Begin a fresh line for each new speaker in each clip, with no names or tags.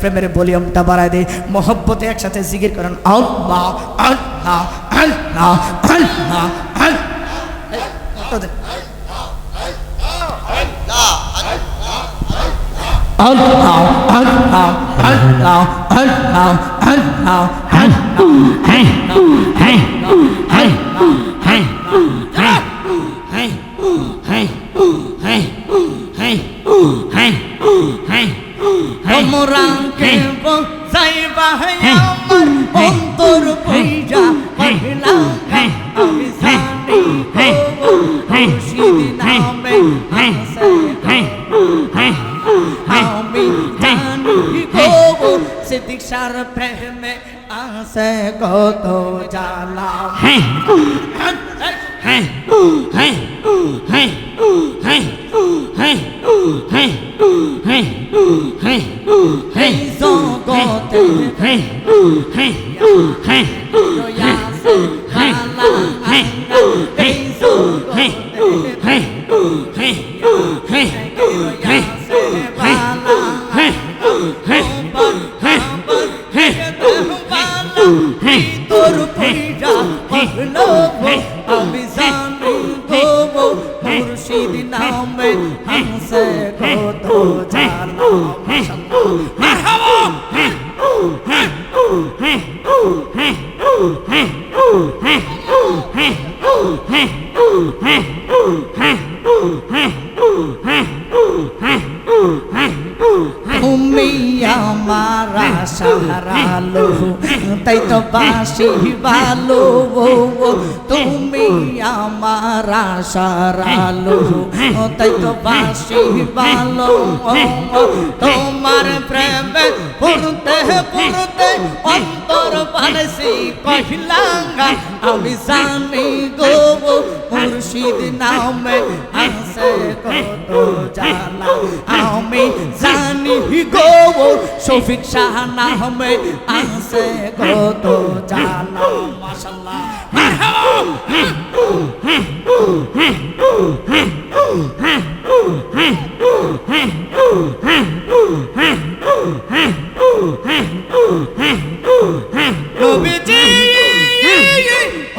প্রেমের ভলিউমটা বাড়ায় দেয় মহব্বতে একসাথে জিকির করেন আল্লাহ আল্লাহ আল্লাহ আল্লাহ আল্লাহ আল্লাহ আল্লাহ আল্লাহ আল্লাহ আল্লাহ তোমরাকে বসাইবা আমার অন্তর পইজা মহিলা আমি জানি খুশির নামে আমি জানি গো সিদ্দিক সার প্রেমে আসে কত জ্বালা হ্যাঁ হ্যাঁ হ্যাঁ হ্যাঁ হ্যাঁ Hãy do có thể Hãy Hãy Hey! Hey! তুমি আমার সাহারালো তাই তো বাসি ভালো তুমি আমার সারালো তাই তো বাসি ভালো তোমার প্রেমে পড়তে পড়তে অন্তর পানসি কহিলাঙ্গা, আমি জানি গো মুর্শিদ নামে আসে কত জানা আমি জানি গো শফিক শাহ নামে আসে কত জানা মাশাল্লাহ নবীজি!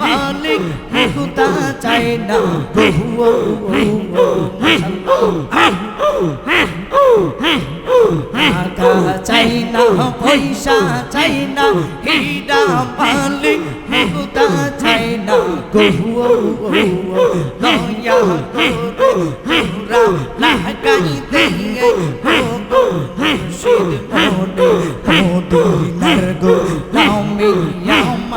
মালিক খুদা চায় না। প্রভু টাকা চাই না, পয়সা চাই না হীরা মালিক খুদা চাই না। প্রভু নয়া তোরা লাগাই দিয়ে মুর্শিদ মোটে নামে